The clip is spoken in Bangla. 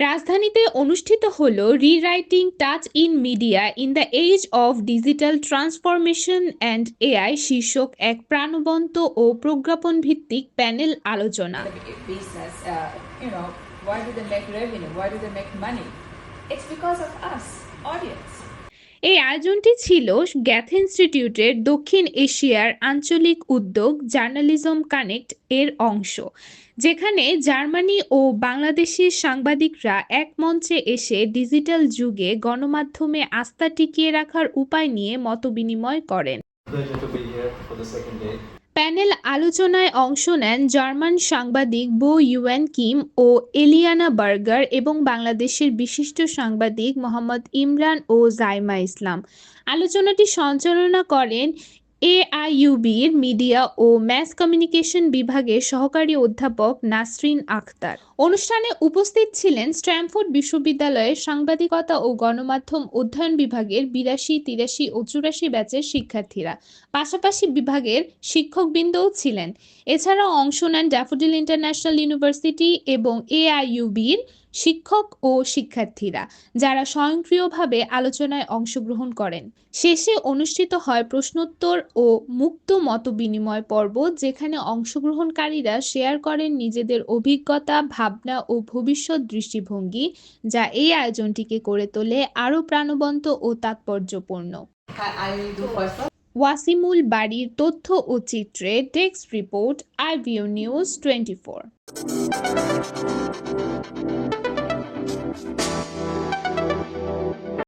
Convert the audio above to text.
রাজধানীতে অনুষ্ঠিত হল rewriting touch in media in the age of digital transformation and AI শীর্ষক এক প্রাণবন্ত ও প্রজ্ঞাপন ভিত্তিক প্যানেল আলোচনা uh? It's because of us, audience. এই আয়োজনটি ছিল গ্যাথ ইনস্টিটিউটের দক্ষিণ এশিয়ার আঞ্চলিক উদ্যোগ জার্নালিজম কানেক্ট এর অংশ, যেখানে জার্মানি ও বাংলাদেশের সাংবাদিকরা এক মঞ্চে এসে ডিজিটাল যুগে গণমাধ্যমে আস্থা টিকিয়ে রাখার উপায় নিয়ে মতবিনিময় করেন। প্যানেল আলোচনায় অংশ নেন জার্মান সাংবাদিক বো ইউএন কিম ও এলিয়ানা বার্গার এবং বাংলাদেশের বিশিষ্ট সাংবাদিক মোহাম্মদ ইমরান ও জাইমা ইসলাম। আলোচনাটি সঞ্চালনা করেন এআইইউবির মিডিয়া ও ম্যাস কমিউনিকেশন বিভাগের সহকারী অধ্যাপক নাসরিন আখতার। অনুষ্ঠানে উপস্থিত ছিলেন স্ট্যামফোর্ড বিশ্ববিদ্যালয়ের সাংবাদিকতা ও গণমাধ্যম অধ্যয়ন বিভাগের বিরাশি, তিরাশি ও চুরাশি ব্যাচের শিক্ষার্থীরা। পাশাপাশি বিভাগের শিক্ষকবৃন্দও ছিলেন। এছাড়াও অংশ নেন ড্যাফোডিল ইন্টারন্যাশনাল ইউনিভার্সিটি এবং এআইইউবির শিক্ষক ও শিক্ষার্থীরা, যারা স্বয়ংক্রিয়ভাবে আলোচনায় অংশগ্রহণ করেন। শেষে অনুষ্ঠিত হয় প্রশ্নোত্তর ও মুক্ত মতবিনিময় পর্ব, যেখানে অংশগ্রহণকারীরা শেয়ার করেন নিজেদের অভিজ্ঞতা, ভাবনা ও ভবিষ্যৎ দৃষ্টিভঙ্গি, যা এই আয়োজনটিকে করে তোলে আরও প্রাণবন্ত ও তাৎপর্যপূর্ণ। ওয়াসিমুল বাড়ির তথ্য ও চিত্রে text report iView news twenty four